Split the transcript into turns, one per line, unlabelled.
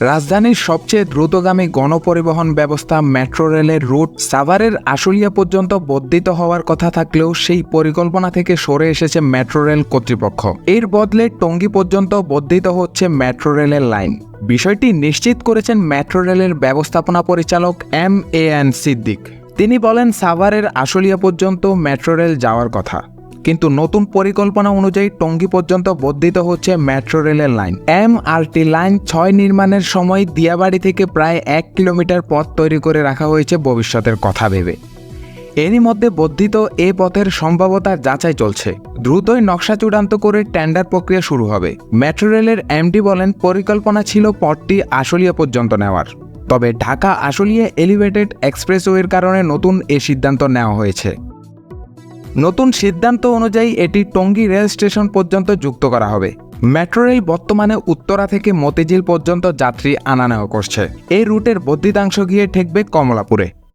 রাজধানীর সবচেয়ে দ্রুতগামী গণপরিবহন ব্যবস্থা মেট্রো রেলের রুট সাভারের আশুলিয়া পর্যন্ত বর্ধিত হওয়ার কথা থাকলেও সেই পরিকল্পনা থেকে সরে এসেছে মেট্রো রেল কর্তৃপক্ষ। এর বদলে টঙ্গী পর্যন্ত বর্ধিত হচ্ছে মেট্রো রেলের লাইন। বিষয়টি নিশ্চিত করেছেন মেট্রো রেলের ব্যবস্থাপনা পরিচালক এম এ এন সিদ্দিক। তিনি বলেন, সাভারের আশুলিয়া পর্যন্ত মেট্রো রেল যাওয়ার কথা। কিন্তু নতুন পরিকল্পনা অনুযায়ী টঙ্গী পর্যন্ত বর্ধিত হচ্ছে মেট্রো রেলের line. M R T line ছয় নির্মাণের সময় দিয়াবাড়ি থেকে প্রায় এক কিলোমিটার পথ তৈরি করে রাখা হয়েছে ভবিষ্যতের কথা ভেবে। এরই মধ্যে বর্ধিত এ পথের সম্ভাবতার যাচাই চলছে। দ্রুতই নকশা চূড়ান্ত করে টেন্ডার প্রক্রিয়া শুরু হবে। মেট্রো রেলের এমডি বলেন, পরিকল্পনা ছিল পথটি আশুলিয়া পর্যন্ত নেওয়ার। তবে ঢাকা আশুলিয়া এলিভেটেড এক্সপ্রেসওয়ের কারণে নতুন এ সিদ্ধান্ত নেওয়া হয়েছে। নতুন সিদ্ধান্ত অনুযায়ী এটি টঙ্গী রেল স্টেশন পর্যন্ত যুক্ত করা হবে। মেট্রো রেল বর্তমানে উত্তরা থেকে মতিঝিল পর্যন্ত যাত্রী আনা নেওয়া করছে। এই রুটের বর্ধিতাংশ গিয়ে ঠেকবে কমলাপুরে।